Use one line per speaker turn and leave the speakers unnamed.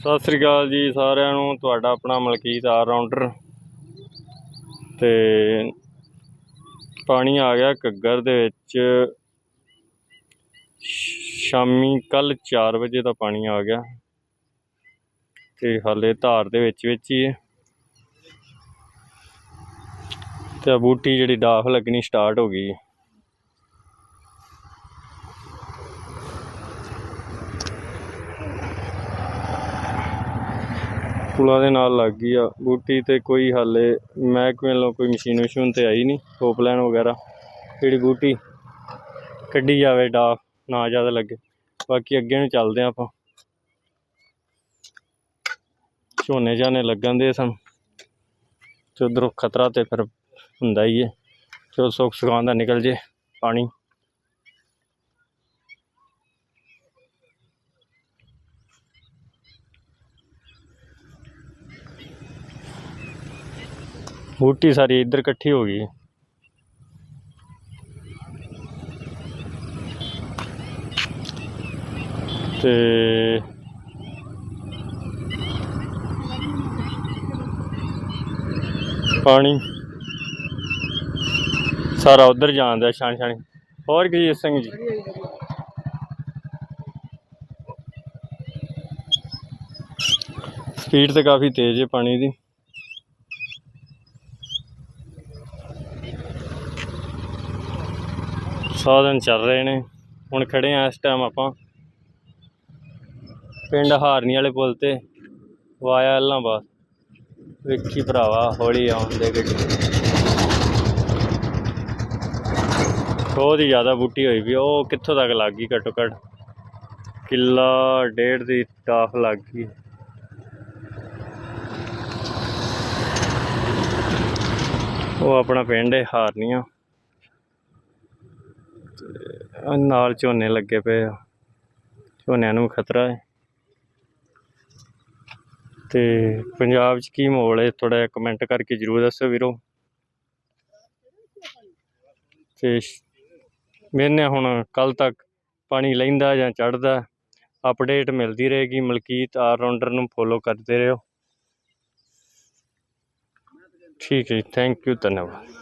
ਸਤਿ ਸ੍ਰੀ ਅਕਾਲ ਜੀ ਸਾਰਿਆਂ ਨੂੰ, ਤੁਹਾਡਾ ਆਪਣਾ ਮਲਕੀਤ ਆਲ ਰਾਊਂਡਰ ਤੇ ਪਾਣੀ ਆ ਗਿਆ ਘੱਗਰ ਦੇ ਵਿੱਚ। ਸ਼ਾਮੀ ਕੱਲ 4 ਵਜੇ ਦਾ ਪਾਣੀ ਆ ਗਿਆ। ਤੇ ਹਾਲੇ ਧਾਰ ਦੇ ਵਿੱਚ ਵਿੱਚ ਹੀ ਹੈ। ਤੇ ਬੂਟੀ ਜਿਹੜੀ ਡਾਫ ਲੱਗਣੀ ਸਟਾਰਟ ਹੋ ਗਈ। ਹੈ ਪੁਲਾਂ ਦੇ ਨਾਲ ਲੱਗ ਗਈ ਆ। ਬੂਟੀ ਤੇ ਕੋਈ ਹਾਲੇ ਮਹਿਕਮੇ ਵੱਲੋਂ ਕੋਈ ਮਸ਼ੀਨ ਮਸ਼ੂਨ ਤੇ ਆਈ ਨਹੀਂ ਟੋਪ ਲਾਈਨ ਵਗੈਰਾ। ਜਿਹੜੀ ਬੂਟੀ ਕੱਢੀ ਜਾਵੇ ਡਾਫ ਨਾ ਜ਼ਿਆਦਾ ਲੱਗੇ। ਬਾਕੀ ਅੱਗੇ ਨੂੰ ਚੱਲਦੇ ਆ ਆਪਾਂ। ਝੋਨੇ ਝਾਨੇ ਲੱਗਣ ਦੇ ਸਨ। ਤੇ ਉਧਰੋਂ ਖਤਰਾ ਤੇ ਫਿਰ ਹੁੰਦਾ ਹੀ ਹੈ ਚਲੋ ਸੁੱਖ ਸੁਖਾਂ ਦਾ ਨਿਕਲ ਜੇ ਪਾਣੀ। ਬੂਟੀ ਸਾਰੀ ਇੱਧਰ ਇਕੱਠੀ ਹੋ ਗਈ। ਹੈ। ਤੇ ਪਾਣੀ ਸਾਰਾ ਉਧਰ ਜਾਂਦਾ ਛਾਣ ਛਾਣੀ ਹੋਰ ਕੀ ਸਿੰਘ ਜੀ? ਸਪੀਡ ਤੇ ਕਾਫੀ ਤੇਜ਼ ਹੈ ਪਾਣੀ ਦੀ। ਸਾਧਨ ਚੱਲ ਰਹੇ ਨੇ। ਹੁਣ ਖੜੇ ਆ ਇਸ ਟਾਈਮ ਆਪਾਂ। ਪਿੰਡ ਹਾਰਨੀ ਵਾਲੇ ਪੁਲ ਤੇ। ਵਾਇਆ ਇਲਾਹਾਬਾਦ ਵੇਖੀ ਭਰਾਵਾ, ਹੌਲੀ ਆਉਂਦੇ ਗੱਡੀ। ਬਹੁਤ ਹੀ ਜ਼ਿਆਦਾ ਬੂਟੀ ਹੋਈ ਵੀ ਉਹ ਕਿੱਥੋਂ ਤੱਕ ਲੱਗ ਗਈ ਘੱਟੋ ਘੱਟ? ਕਿੱਲਾ ਡੇਢ ਦੀ ਟਾਫ ਲੱਗ ਗਈ। ਉਹ ਆਪਣਾ ਪਿੰਡ ਹੈ ਹਾਰਨੀਆਂ। ਨਾਲ ਝੋਨੇ ਲੱਗੇ ਪਏ ਆ। ਝੋਨਿਆਂ ਨੂੰ ਖਤਰਾ ਹੈ। ਤੇ ਪੰਜਾਬ 'ਚ ਕੀ ਮਾਹੌਲ ਹੈ? ਥੋੜਾ ਜਿਹਾ ਕਮੈਂਟ ਕਰਕੇ ਜਰੂਰ ਦੱਸੋ ਵੀਰੋ। ਤੇ ਮੈਨੇ ਹੁਣ ਕੱਲ ਤੱਕ ਪਾਣੀ ਲੈਂਦਾ ਜਾਂ ਚੜਦਾ ਅਪਡੇਟ ਮਿਲਦੀ ਰਹੇਗੀ। ਮਲਕੀਤ ਆਲ ਰਾਊਂਡਰ ਨੂੰ ਫੋਲੋ ਕਰਦੇ ਰਹੋ। ਠੀਕ ਹੈ ਥੈਂਕ ਯੂ ਧੰਨਵਾਦ।